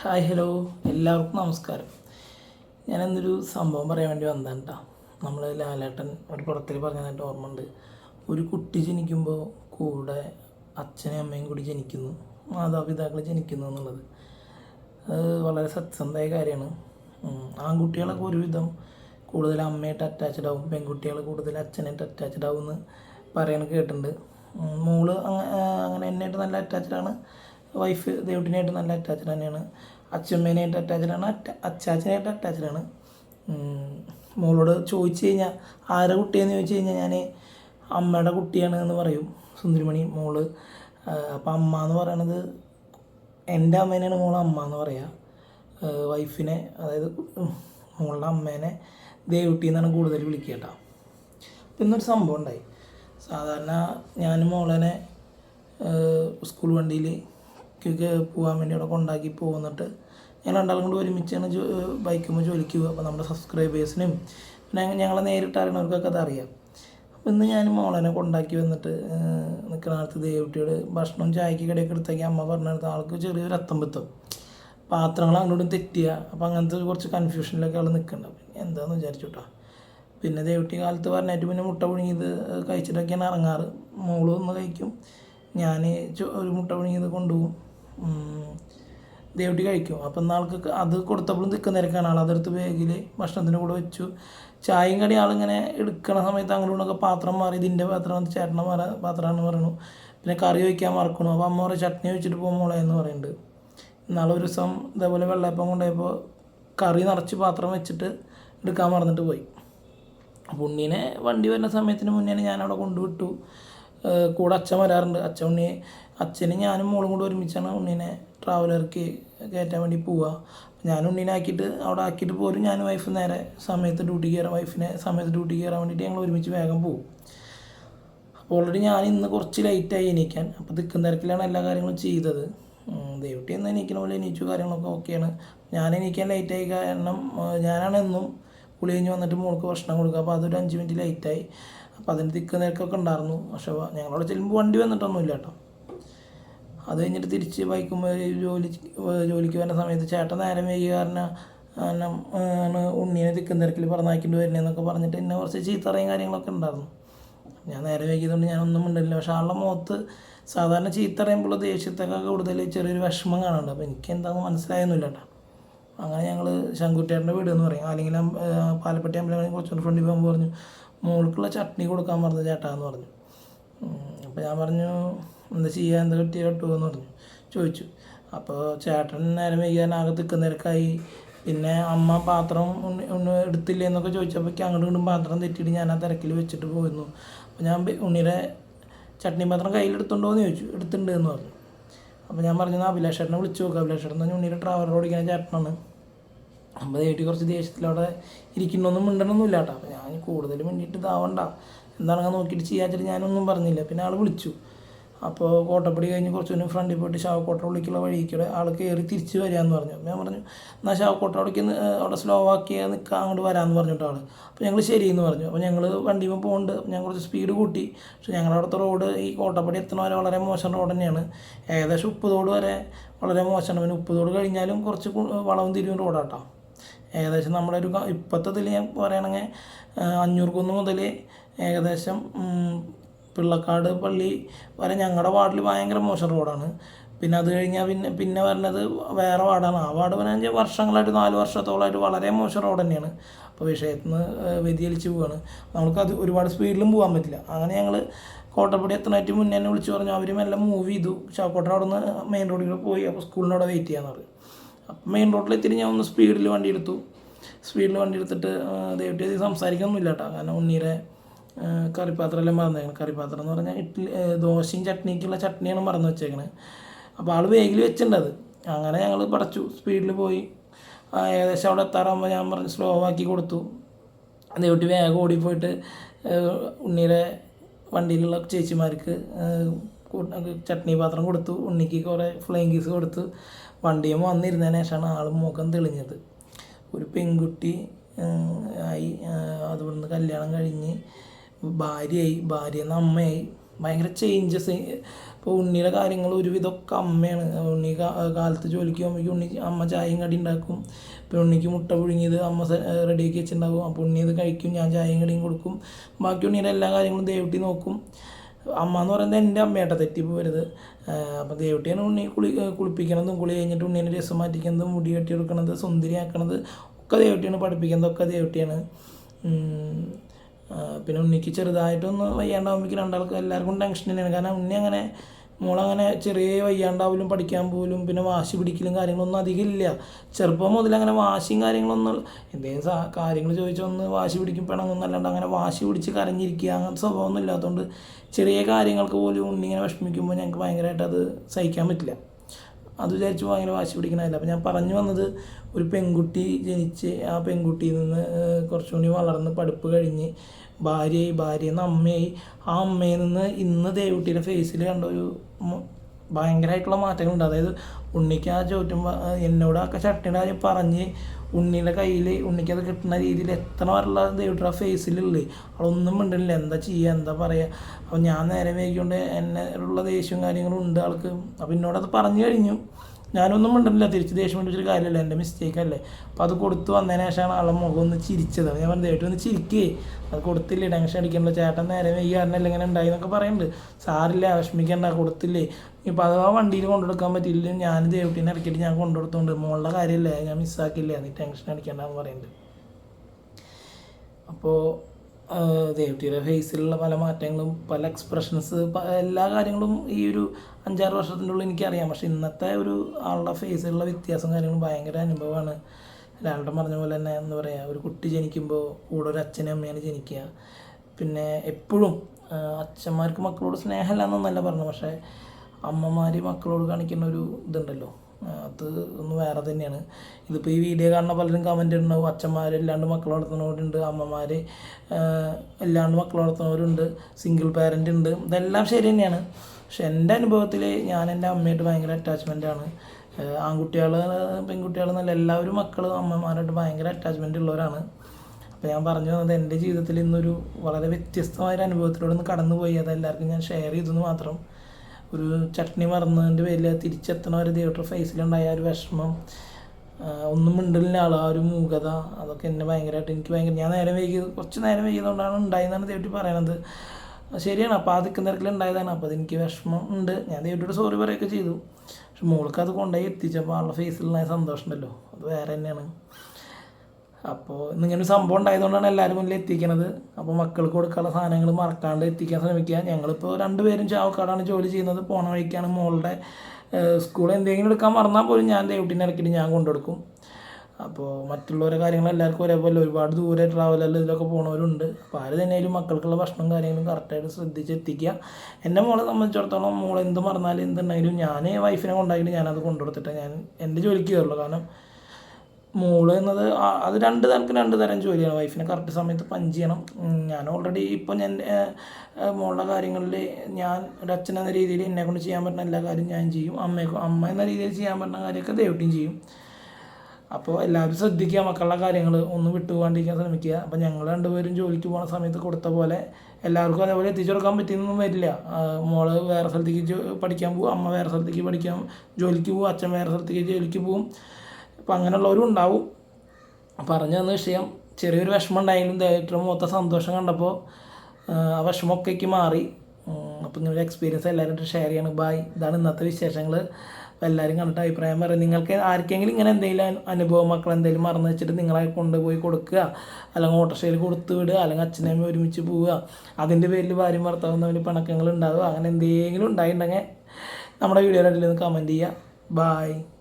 Hi hello. എല്ലാവർക്കും നമസ്കാരം. ഞാൻ എന്നൊരു സംഭവം പറയാൻ വേണ്ടി വന്നതാണ് കേട്ടോ നമ്മൾ ലാലേട്ടൻ ഒരു പടത്തിൽ പറഞ്ഞതായിട്ട് ഓർമ്മ ഉണ്ട് ഒരു കുട്ടി ജനിക്കുമ്പോൾ കൂടെ അച്ഛനും അമ്മയും കൂടി ജനിക്കുന്നു. മാതാപിതാക്കൾ ജനിക്കുന്നു എന്നുള്ളത്. അത് വളരെ സത്യസന്ധമായ കാര്യമാണ്. ആൺകുട്ടികളൊക്കെ ഒരുവിധം കൂടുതൽ അമ്മയായിട്ട് അറ്റാച്ച്ഡ് ആവും. പെൺകുട്ടികൾ കൂടുതൽ അച്ഛനായിട്ട് അറ്റാച്ച്ഡ് ആവും എന്ന് പറയണ കേട്ടിട്ടുണ്ട്. മോൾ അങ്ങനെ എന്നെയായിട്ട് നല്ല അറ്റാച്ച്ഡ് ആണ്. വൈഫ് ദേവുട്ടിനായിട്ട് നല്ല അറ്റാച്ച്ഡ് തന്നെയാണ്. അച്ഛമ്മേനായിട്ട് അറ്റാച്ച്ഡാണ് അച്ചാച്ചനായിട്ട് അറ്റാച്ച്ഡാണ്. മോളോട് ചോദിച്ചു കഴിഞ്ഞാൽ ആരെ കുട്ടിയെന്ന് ചോദിച്ചു കഴിഞ്ഞാൽ ഞാൻ അമ്മയുടെ കുട്ടിയാണ് എന്ന് പറയും സുന്ദരിമണി മോൾ. അപ്പം അമ്മ എന്ന് പറയണത് എന്റെ അമ്മേനെയാണ് മോൾ അമ്മ എന്ന് പറയുക വൈഫിനെ അതായത് മോളുടെ അമ്മേനെ ദേവുട്ടി എന്നാണ് കൂടുതൽ വിളിക്കുക കേട്ടോ. പിന്നൊരു സംഭവം ഉണ്ടായി. സാധാരണ ഞാനും മോളനെ സ്കൂൾ വണ്ടിയിൽ പോകാൻ വേണ്ടി അവിടെ കൊണ്ടാക്കി പോകുന്നിട്ട് ഞങ്ങൾ രണ്ടാളും കൂടി ഒരുമിച്ചാണ് ജോ ബൈക്കുമ്പോൾ ജോലിക്ക് പോകുക അപ്പോൾ നമ്മുടെ സബ്സ്ക്രൈബേഴ്സിനും പിന്നെ ഞങ്ങളെ നേരിട്ട് അറിയണവർക്കൊക്കെ അതറിയാം അപ്പോൾ ഇന്ന് ഞാൻ മോളനെ കൊണ്ടാക്കി വന്നിട്ട് നിൽക്കുന്ന കാലത്ത് ദേവുട്ടിയോട് ഭക്ഷണം ചായക്ക് കടയൊക്കെ എടുത്തേക്ക് അമ്മ പറഞ്ഞെടുത്ത് ആൾക്ക് ചെറിയൊരു അത്തം പിത്തം. പാത്രങ്ങൾ അങ്ങോട്ടും തെറ്റിയ. അപ്പോൾ അങ്ങനത്തെ കുറച്ച് കൺഫ്യൂഷനിലൊക്കെ ആൾ നിൽക്കുന്നുണ്ട് എന്താണെന്ന് വിചാരിച്ചു കേട്ടോ പിന്നെ ദേവുട്ടി കാലത്ത് പറഞ്ഞിട്ട് പിന്നെ മുട്ട പുഴുങ്ങിയത് കഴിച്ചിട്ടൊക്കെയാണ് ഇറങ്ങാറ്. മോൾ ഒന്ന് കഴിക്കും. ഞാൻ ഒരു മുട്ട പുഴുങ്ങിയത് കൊണ്ടുപോകും. ദേവുട്ടി കഴിക്കും. അപ്പം നാൾക്ക് അത് കൊടുത്തപ്പോഴും നിൽക്കുന്നതിരക്കാണ് ആൾ അതെടുത്ത് ബാഗിൽ ഭക്ഷണത്തിന്റെ കൂടെ വെച്ചു. ചായയും കടി ആളിങ്ങനെ എടുക്കണ സമയത്ത് അങ്ങോട്ടൊക്കെ പാത്രം മാറി. ഇതിന്റെ പാത്രം ചേട്ടനെ മാറ പാത്രമാണെന്ന് പറയണു. പിന്നെ കറി വയ്ക്കാൻ മറക്കണു. അപ്പോൾ അമ്മ പറയും ചട്നി വെച്ചിട്ട് പോകും മോളെ എന്ന് പറയുന്നുണ്ട് നാളെ ഒരു ദിവസം ഇതേപോലെ വെള്ളയപ്പം കൊണ്ടുപോയപ്പോൾ കറി നിറച്ച് പാത്രം വെച്ചിട്ട് എടുക്കാൻ മറന്നിട്ട് പോയി. ഉണ്ണീനെ വണ്ടി വരുന്ന സമയത്തിന് മുന്നേ ഞാൻ അവിടെ കൊണ്ടുവിട്ടു. കൂടെ അച്ഛൻ വരാറുണ്ട്. അച്ഛൻ ഉണ്ണി അച്ഛനും ഞാനും മോളും കൂടെ ഒരുമിച്ചാണ് ഉണ്ണീനെ ട്രാവലർക്ക് കയറ്റാൻ വേണ്ടി പോവുക. ഞാൻ ഉണ്ണീനെ ആക്കിയിട്ട് അവിടെ ആക്കിയിട്ട് പോരും ഞാൻ വൈഫ് നേരെ സമയത്ത് ഡ്യൂട്ടി കയറാൻ വൈഫിനെ സമയത്ത് ഡ്യൂട്ടി കയറാൻ വേണ്ടിയിട്ട് ഞങ്ങൾ ഒരുമിച്ച് വേഗം പോകും അപ്പോൾ ഓൾറെഡി ഞാൻ ഇന്ന് കുറച്ച് ലേറ്റായി എണീക്കാൻ. അപ്പോൾ തിക്കും തിരക്കിലാണ് എല്ലാ കാര്യങ്ങളും ചെയ്തത്. ദൈവട്ടി എന്ന് എണീക്കണ പോലെ എണീച്ചു കാര്യങ്ങളൊക്കെ ഓക്കെയാണ്. ഞാൻ എണീക്കാൻ ലേറ്റായി കാരണം ഞാനാണ് എന്നും കുളി വന്നിട്ട് മോൾക്ക് ഭക്ഷണം കൊടുക്കുക. അപ്പോൾ അതൊരു അഞ്ച് മിനിറ്റ് ലേറ്റായി അപ്പോൾ അതിന് തിക്ക് നിരക്കൊക്കെ ഉണ്ടായിരുന്നു. പക്ഷേ ഞങ്ങളവിടെ ചെല്ലുമ്പോൾ വണ്ടി വന്നിട്ടൊന്നുമില്ല കേട്ടോ അത് കഴിഞ്ഞിട്ട് തിരിച്ച് ബൈക്കുമ്പോൾ ജോലി ജോലിക്ക് വരുന്ന സമയത്ത് ചേട്ടൻ നേരം വൈകി കാരണം ഉണ്ണീനെ തിക്കും തിരക്കിൽ പറഞ്ഞാക്കിയിട്ട് വരുന്നതെന്നൊക്കെ പറഞ്ഞിട്ട് എന്നെ കുറച്ച് ചീത്തറയും കാര്യങ്ങളൊക്കെ ഉണ്ടായിരുന്നു. ഞാൻ നേരെ വൈകിയതുകൊണ്ട് ഞാനൊന്നും ഉണ്ടല്ലോ പക്ഷെ ആളുടെ മുഖത്ത് സാധാരണ ചീത്ത പറയുമ്പോൾ ദേഷ്യത്തൊക്കെ കൂടുതൽ ചെറിയൊരു വിഷമം കാണുന്നുണ്ട്. അപ്പോൾ എനിക്ക് എന്താണെന്ന് മനസ്സിലായൊന്നുമില്ല കേട്ടോ അങ്ങനെ ഞങ്ങൾ ശങ്കുട്ടിയേട്ടന്റെ വീട് എന്ന് പറയും. അല്ലെങ്കിൽ പാലപ്പെട്ടി അമ്പലങ്ങളിൽ കുറച്ചുകൂടി ഫ്രണ്ടിൽ പോകുമ്പോൾ പറഞ്ഞു മോൾക്കുള്ള ചട്നി കൊടുക്കാൻ പറഞ്ഞു ചേട്ടാ എന്ന് പറഞ്ഞു അപ്പോൾ ഞാൻ പറഞ്ഞു എന്താ ചെയ്യുക എന്താ കിട്ടിയ കിട്ടുമോ എന്ന് പറഞ്ഞു. ചോദിച്ചു. അപ്പോൾ ചേട്ടൻ നേരം വൈകാൻ ആകെ തിക്കുന്ന തിരക്കായി പിന്നെ അമ്മ പാത്രം ഉണ്ണി എടുത്തില്ല എന്നൊക്കെ ചോദിച്ചപ്പോൾ അങ്ങോട്ടും ഇങ്ങോട്ടും പാത്രം തെറ്റിയിട്ട് ഞാൻ ആ തിരക്കിൽ വെച്ചിട്ട് പോയിരുന്നു. അപ്പോൾ ഞാൻ ഉണ്ണിയുടെ ചട്നി പാത്രം കയ്യിലെടുത്തുണ്ടോ എന്ന് ചോദിച്ചു. എടുത്തിട്ടുണ്ട് എന്ന് പറഞ്ഞു. അപ്പോൾ ഞാൻ പറഞ്ഞു അഭിലാഷേട്ടനെ വിളിച്ചു നോക്കാം. അഭിലാഷ് ചേട്ടൻ എന്ന് പറഞ്ഞാൽ ഉണ്ണിയുടെ ട്രാവലർ ഓടിക്കുന്ന ചേട്ടനാണ്. അപ്പോൾ ദേട്ടി കുറച്ച് ദേഷ്യത്തിലവിടെ ഇരിക്കണമെന്നും മിണ്ടണമൊന്നുമില്ല കേട്ടോ അപ്പോൾ ഞാൻ കൂടുതൽ മിണ്ടിയിട്ട് ഇതാവണ്ട. എന്താണെങ്കിൽ നോക്കിയിട്ട് ചെയ്യാച്ചിട്ട് ഞാനൊന്നും പറഞ്ഞില്ല. പിന്നെ ആൾ വിളിച്ചു. അപ്പോൾ കോട്ടപ്പടി കഴിഞ്ഞ് കുറച്ച് മുന്നേ ഫ്രണ്ടിൽ പോയിട്ട് ശവക്കോട്ട വിളിക്കുള്ള വഴിക്കൂടെ ആൾ കയറി തിരിച്ച് വരാമെന്ന് പറഞ്ഞു. ഞാൻ പറഞ്ഞു എന്നാൽ ശവക്കോട്ട അവിടേക്ക് അവിടെ സ്ലോ ആക്കി നിൽക്കാൻ അങ്ങോട്ട് വരാമെന്ന് പറഞ്ഞിട്ട് ആൾ അപ്പോൾ ഞങ്ങൾ ശരിയെന്ന് പറഞ്ഞു. അപ്പോൾ ഞങ്ങൾ വണ്ടിയിൽ പോകുന്നുണ്ട് ഞാൻ കുറച്ച് സ്പീഡ് കൂട്ടി. പക്ഷേ ഞങ്ങളുടെ അവിടുത്തെ റോഡ് ഈ കോട്ടപ്പടി എത്തണ വരെ വളരെ മോശം റോഡ് തന്നെയാണ്. ഏകദേശം ഉപ്പ് ഉപ്പുതോട് വരെ വളരെ മോശമാണ്. പിന്നെ ഉപ്പുതോട് കഴിഞ്ഞാലും കുറച്ച് വളവും തിരിവും റോഡാട്ടോ ഏകദേശം നമ്മുടെ ഒരു ഇപ്പോഴത്തെ ഞാൻ പറയുകയാണെങ്കിൽ അഞ്ഞൂർക്കുന്ന് മുതൽ ഏകദേശം പിള്ളക്കാട് പള്ളി വരെ ഞങ്ങളുടെ വാർഡിൽ ഭയങ്കര മോശം റോഡാണ്. പിന്നെ അത് കഴിഞ്ഞാൽ പിന്നെ പിന്നെ വരുന്നത് വേറെ വാർഡാണ്. ആ വാർഡ് പറഞ്ഞാൽ വർഷങ്ങളായിട്ട് നാല് വർഷത്തോളമായിട്ട് വളരെ മോശം റോഡ് തന്നെയാണ്. അപ്പോൾ വിഷയത്തിൽ നിന്ന് വ്യതിചലിച്ച് പോവാണ്. അത് ഒരുപാട് സ്പീഡിലും പോകാൻ പറ്റില്ല. അങ്ങനെ ഞങ്ങൾ കോട്ടപ്പടി എത്തണായിട്ട് മുന്നേ വിളിച്ചു പറഞ്ഞു അവരും എല്ലാം മൂവ് ചെയ്തു. ചാക്കോട്ട അവിടെ നിന്ന് മെയിൻ റോഡിൽ പോയി. അപ്പോൾ സ്കൂളിനോടെ വെയിറ്റ് ചെയ്യാന്ന് പറഞ്ഞു. മെയിൻ റോഡിലെത്തിയിട്ട് ഞാൻ ഒന്ന് സ്പീഡിൽ വണ്ടി എടുത്തു. സ്പീഡിൽ വണ്ടി എടുത്തിട്ട് അധികം സംസാരിക്കൊന്നുമില്ല കേട്ടോ കാരണം ഉണ്ണീരെ കറിപ്പാത്രമെല്ലാം മറന്നേക്കണം. കറിപ്പാത്രം എന്ന് പറഞ്ഞാൽ ഇഡ്ഡലി ദോശയും ചട്നിക്കുള്ള ചട്നിയാണ് മറന്നു വെച്ചേക്കണത് അപ്പോൾ ആൾ വേഗിൽ വെച്ചിട്ടുണ്ട് അത്. അങ്ങനെ ഞങ്ങൾ പടച്ചു. സ്പീഡിൽ പോയി. ഏകദേശം അവിടെ എത്താറാകുമ്പോൾ ഞാൻ പറഞ്ഞ് സ്ലോ ആക്കി കൊടുത്തു. ദേവട്ടി വേഗം ഓടിപ്പോയിട്ട് ഉണ്ണീരെ വണ്ടിയിലുള്ള ചേച്ചിമാർക്ക് ചട്നി പാത്രം കൊടുത്തു. ഉണ്ണിക്ക് കുറേ ഫ്ലൈങ് കീസ് കൊടുത്തു. വണ്ടിയും വന്നിരുന്നതിന് ശേഷമാണ് ആൾ മുഖം തെളിഞ്ഞത്. ഒരു പെൺകുട്ടി ആയി അതുകൊണ്ട് കല്യാണം കഴിഞ്ഞ് ഭാര്യയായി ഭാര്യ എന്ന അമ്മയായി. ഭയങ്കര ചേഞ്ചസ് ഇപ്പോൾ ഉണ്ണിയുടെ കാര്യങ്ങൾ ഒരുവിധമൊക്കെ അമ്മയാണ്. ഉണ്ണി കാലത്ത് ജോലിക്ക് പോകുമ്പോഴേക്കും ഉണ്ണി അമ്മ ചായയും കടി ഉണ്ടാക്കും. പിന്നെ ഉണ്ണിക്ക് മുട്ട പുഴുങ്ങിയത് അമ്മ റെഡിയാക്കി വെച്ചിട്ടുണ്ടാകും അപ്പോൾ ഉണ്ണി അത് കഴിക്കും ഞാൻ ചായയും കടിയും കൊടുക്കും. ബാക്കി ഉണ്ണിയുടെ എല്ലാ കാര്യങ്ങളും ദേവട്ടി നോക്കും. അമ്മ എന്ന് പറയുന്നത് എന്റെ അമ്മയാട്ടോ തെറ്റിപ്പോരുത് അപ്പം ദേവട്ടിയാണ് ഉണ്ണി കുളി കുളിപ്പിക്കണതും കുളി കഴിഞ്ഞിട്ട് ഉണ്ണീനെ രസം മാറ്റിക്കുന്നതും മുടി കെട്ടി കൊടുക്കണത് സുന്ദരിയാക്കണത് ഒക്കെ ദേവട്ടിയാണ് പഠിപ്പിക്കുന്നത് ഒക്കെ ദേവട്ടിയാണ്. പിന്നെ ഉണ്ണിക്ക് ചെറുതായിട്ടൊന്ന് വയ്യാണ്ടാവുമ്പോഴേക്കും രണ്ടാൾക്കും എല്ലാവർക്കും ടെൻഷൻ തന്നെയാണ്. കാരണം ഉണ്ണി അങ്ങനെ മോളങ്ങനെ ചെറിയ വയ്യാണ്ടാവലും പഠിക്കാൻ പോലും പിന്നെ വാശി പിടിക്കലും കാര്യങ്ങളൊന്നും അധികം ഇല്ല ചെറുപ്പം മുതൽ അങ്ങനെ വാശിയും കാര്യങ്ങളൊന്നും എന്തെങ്കിലും സാ കാര്യങ്ങൾ ചോദിച്ചൊന്ന് വാശി പിടിക്കും പിണങ്ങും അല്ലാണ്ട് അങ്ങനെ വാശി പിടിച്ച് കരഞ്ഞിരിക്കുക അങ്ങനത്തെ സ്വഭാവമൊന്നും ഇല്ലാത്തതുകൊണ്ട് ചെറിയ കാര്യങ്ങൾക്ക് പോലും ഉണ്ണിങ്ങനെ വിഷമിക്കുമ്പോൾ ഞങ്ങൾക്ക് ഭയങ്കരമായിട്ട് അത് സഹിക്കാൻ പറ്റില്ല. അത് വിചാരിച്ച് ഭയങ്കര വാശി പിടിക്കണമല്ല അപ്പോൾ ഞാൻ പറഞ്ഞു വന്നത് ഒരു പെൺകുട്ടി ജനിച്ച് ആ പെൺകുട്ടിയിൽ നിന്ന് കുറച്ചുകൂടി വളർന്ന് പഠിപ്പ് കഴിഞ്ഞ് ഭാര്യയായി ഭാര്യയിൽ നിന്ന് അമ്മയായി. ആ അമ്മയിൽ നിന്ന് ഇന്ന് ദേവുട്ടിയുടെ ഫേസിൽ കണ്ട ഒരു ഭയങ്കരമായിട്ടുള്ള മാറ്റങ്ങളുണ്ട്. അതായത് ഉണ്ണിക്ക് ആ ചോറ്റുമ്പോൾ എന്നോട് ആ ചട്ടിയുടെ കാര്യം പറഞ്ഞ് ഉണ്ണിയുടെ കയ്യിൽ ഉണ്ണിക്ക് അത് കിട്ടുന്ന രീതിയിൽ എത്ര വരെയുള്ള ദേവുട്ടിയുടെ ഫേസിലുള്ളത് അവളൊന്നും മിണ്ടില്ല എന്താ ചെയ്യുക എന്താ പറയുക അപ്പോൾ ഞാൻ നേരെ വൈകിക്കൊണ്ട് എന്നെ ഉള്ള ദേഷ്യവും കാര്യങ്ങളും ഉണ്ട് ആൾക്ക്. അപ്പോൾ എന്നോടത് പറഞ്ഞു കഴിഞ്ഞു. ഞാനൊന്നും മിണ്ടുന്നില്ല തിരിച്ച് ദേഷ്യം വേണ്ടി വെച്ചൊരു കാര്യമല്ല. എന്റെ മിസ്റ്റേക്ക് അല്ലേ? അപ്പോൾ അത് കൊടുത്തു വന്നതിന് ശേഷമാണ് ആളെ മുഖം ഒന്ന് ചിരിച്ചത്. ഞാൻ പറഞ്ഞു ദൈവം ഒന്ന് ചിരിക്കേ. അത് കൊടുത്തില്ല? ടെൻഷൻ അടിക്കണ്ട. ചേട്ടൻ നേരെ വൈകി കാരണമല്ല ഇങ്ങനെ ഉണ്ടായി എന്നൊക്കെ പറയുന്നുണ്ട്. സാറില്ല വിഷമിക്കണ്ട. കൊടുത്തില്ലേ? ഇപ്പം അഥവാ വണ്ടിയിൽ കൊണ്ടുകൊടുക്കാൻ പറ്റില്ല ഞാൻ ദേവട്ടീനെ ഇറക്കിയിട്ട് ഞാൻ കൊണ്ടുകൊടുത്തോണ്ട് മോളുടെ കാര്യമല്ലേ ഞാൻ മിസ്സാക്കില്ല നീ ടെൻഷൻ അടിക്കണ്ടെന്ന് പറയുന്നുണ്ട് അപ്പോൾ ദേവട്ടിയുടെ ഫേസിലുള്ള പല മാറ്റങ്ങളും പല എക്സ്പ്രഷൻസ് എല്ലാ കാര്യങ്ങളും ഈ ഒരു അഞ്ചാറ് വർഷത്തിന്റെ ഉള്ളിൽ എനിക്കറിയാം. പക്ഷെ ഇന്നത്തെ ഒരു ആളുടെ ഫേസിലുള്ള വ്യത്യാസം കാര്യങ്ങളും ഭയങ്കര അനുഭവമാണ്. ലാലട്ടൻ പറഞ്ഞ പോലെ തന്നെ എന്താ പറയുക ഒരു കുട്ടി ജനിക്കുമ്പോൾ കൂടെ ഒരു അച്ഛനും അമ്മയാണ് ജനിക്കുക. പിന്നെ എപ്പോഴും അച്ഛന്മാർക്ക് മക്കളോട് സ്നേഹമില്ല എന്നൊന്നല്ല പറഞ്ഞു പക്ഷേ അമ്മമാർ മക്കളോട് കാണിക്കുന്ന ഒരു ഇതുണ്ടല്ലോ. അത് ഒന്ന് വേറെ തന്നെയാണ്. ഇതിപ്പോൾ ഈ വീഡിയോ കാണുന്ന പലരും കമന്റ് ഉണ്ടാവും അച്ഛന്മാർ ഇല്ലാണ്ട് മക്കൾ വളർത്തുന്നവരുണ്ട് അമ്മമാർ ഇല്ലാണ്ട് മക്കൾ വളർത്തുന്നവരുണ്ട് സിംഗിൾ പാരന്റ് ഉണ്ട്. ഇതെല്ലാം ശരി തന്നെയാണ്. പക്ഷെ എന്റെ അനുഭവത്തിൽ ഞാൻ എന്റെ അമ്മയായിട്ട് ഭയങ്കര അറ്റാച്ച്മെന്റ് ആണ്. ആൺകുട്ടികൾ പെൺകുട്ടികൾ എന്നല്ല എല്ലാവരും മക്കളും അമ്മമാരായിട്ട് ഭയങ്കര അറ്റാച്ച്മെന്റ് ഉള്ളവരാണ്. അപ്പോൾ ഞാൻ പറഞ്ഞു വന്നത് എന്റെ ജീവിതത്തിൽ ഇന്നൊരു വളരെ വ്യത്യസ്തമായ ഒരു അനുഭവത്തിലൂടെ ഒന്ന് കടന്നുപോയി. അത് എല്ലാവർക്കും ഞാൻ ഷെയർ ചെയ്തെന്ന് മാത്രം. ഒരു ചട്നി മറന്നതിന്റെ പേരിൽ തിരിച്ചെത്തണ ഒരു തിയേറ്റർ ഫേസിലുണ്ടായ ഒരു വിഷമം. ഒന്നും മിണ്ടില്ല ആൾ ആ ഒരു മൂകത. അതൊക്കെ എന്നെ ഭയങ്കരമായിട്ട് എനിക്ക് ഭയങ്കര ഞാൻ നേരം വൈകിയത് കുറച്ച് നേരം വൈകിയതുകൊണ്ടാണ് ഉണ്ടായതെന്നാണ് ദേവട്ടി പറയണത്. ശരിയാണ് അപ്പോൾ ആ ദിക്കുന്ന തിരക്കിൽ ഉണ്ടായതാണ്. അപ്പോൾ അതെനിക്ക് വിഷമം ഉണ്ട്. ഞാൻ ദേവട്ടിയോട് സോറി പറയുകയൊക്കെ ചെയ്തു. പക്ഷെ മോൾക്ക് അത് കൊണ്ടുപോയി എത്തിച്ചപ്പോൾ ആളുടെ ഫേസിലുള്ള സന്തോഷമുണ്ടല്ലോ. അത് വേറെ തന്നെയാണ്. അപ്പോൾ ഇന്നിങ്ങനെ ഒരു സംഭവം ഉണ്ടായതുകൊണ്ടാണ് എല്ലാവരും മുന്നിൽ എത്തിക്കണത്. അപ്പോൾ മക്കൾക്ക് കൊടുക്കാനുള്ള സാധനങ്ങൾ മറക്കാണ്ട് എത്തിക്കാൻ ശ്രമിക്കുക. ഞങ്ങളിപ്പോൾ രണ്ടുപേരും ചാവക്കാടാണ് ജോലി ചെയ്യുന്നത്. പോണ വഴിക്കാണ് മോളുടെ സ്കൂൾ എന്തെങ്കിലും എടുക്കാൻ മറന്നാൽ പോലും ഞാൻ ദേവട്ടിനെ ഇറക്കിയിട്ട് ഞാൻ കൊണ്ടുകൊടുക്കും. അപ്പോൾ മറ്റുള്ളവരുടെ കാര്യങ്ങൾ എല്ലാവർക്കും ഒരേപോലെ ഒരുപാട് ദൂരെ ട്രാവലറിൽ ഇതിലൊക്കെ പോണവരുണ്ട്. അപ്പോൾ ആര് തന്നെയായാലും മക്കൾക്കുള്ള ഭക്ഷണം കാര്യങ്ങളും കറക്റ്റായിട്ട് ശ്രദ്ധിച്ച് എത്തിക്കുക. എന്റെ മോളെ സംബന്ധിച്ചിടത്തോളം മോൾ മറന്നാലും എന്തുണ്ടെങ്കിലും ഞാൻ വൈഫിനെ കൊണ്ടായിട്ട് ഞാനത് കൊണ്ടുകൊടുത്തിട്ട് ഞാൻ എന്റെ ജോലിക്ക് കയറുള്ളൂ. കാരണം മോൾ എന്നത് അത് രണ്ട് തരക്ക് രണ്ട് തരം ജോലിയാണ് വൈഫിനെ കറക്റ്റ് സമയത്ത് പഞ്ച് ചെയ്യണം. ഞാൻ ഓൾറെഡി ഇപ്പോൾ ഞാൻ മോളുടെ കാര്യങ്ങളിൽ ഞാൻ ഒരു അച്ഛൻ എന്ന രീതിയിൽ എന്നെ കൊണ്ട് ചെയ്യാൻ പറ്റുന്ന എല്ലാ കാര്യവും ഞാൻ ചെയ്യും. അമ്മയെ അമ്മ എന്ന രീതിയിൽ ചെയ്യാൻ പറ്റുന്ന കാര്യമൊക്കെ ദൈവട്ടിയും ചെയ്യും. അപ്പോൾ എല്ലാവരും ശ്രദ്ധിക്കുക മക്കളുടെ കാര്യങ്ങൾ ഒന്നും വിട്ടുപോകാണ്ടിരിക്കാൻ ശ്രമിക്കുക. അപ്പോൾ ഞങ്ങൾ രണ്ടുപേരും ജോലിക്ക് പോകുന്ന സമയത്ത് കൊടുത്ത പോലെ എല്ലാവർക്കും അതേപോലെ എത്തിച്ചു കൊടുക്കാൻ പറ്റിയെന്നൊന്നും വരില്ല. മോൾ വേറെ സ്ഥലത്തേക്ക് പഠിക്കാൻ പോകും അമ്മ വേറെ സ്ഥലത്തേക്ക് പഠിക്കാൻ ജോലിക്ക് പോകും അച്ഛൻ വേറെ സ്ഥലത്തേക്ക് ജോലിക്ക് പോകും അപ്പോൾ അങ്ങനെയുള്ളവരും ഉണ്ടാവും. പറഞ്ഞു തന്ന വിഷയം. ചെറിയൊരു വിഷമം ഉണ്ടായെങ്കിലും ഏറ്റവും മൊത്തം സന്തോഷം കണ്ടപ്പോൾ ആ വിഷമമൊക്കെ മാറി. അപ്പോൾ ഒരു എക്സ്പീരിയൻസ് എല്ലാവരും ഷെയർ ചെയ്യണം. ബായ് ഇതാണ് ഇന്നത്തെ വിശേഷങ്ങൾ എല്ലാവരും കണ്ടിട്ട് അഭിപ്രായം പറയും. നിങ്ങൾക്ക് ആർക്കെങ്കിലും ഇങ്ങനെ എന്തെങ്കിലും അനു- അനുഭവം മക്കൾ എന്തെങ്കിലും മറന്നു വെച്ചിട്ട് നിങ്ങളെ കൊണ്ടുപോയി കൊടുക്കുക അല്ലെങ്കിൽ ഓട്ടോറിക്ഷയിൽ കൊടുത്തു വിടുക അല്ലെങ്കിൽ അച്ഛനമ്മ ഒരുമിച്ച് പോവുക അതിന്റെ പേരിൽ ഭാര്യ ഭർത്താവും തമ്മിൽ പിണക്കങ്ങൾ ഉണ്ടാവുക അങ്ങനെ എന്തെങ്കിലും ഉണ്ടായിട്ടുണ്ടെങ്കിൽ നമ്മുടെ വീഡിയോ രണ്ടിൽ നിന്ന് കമന്റ് ചെയ്യുക. ബായ്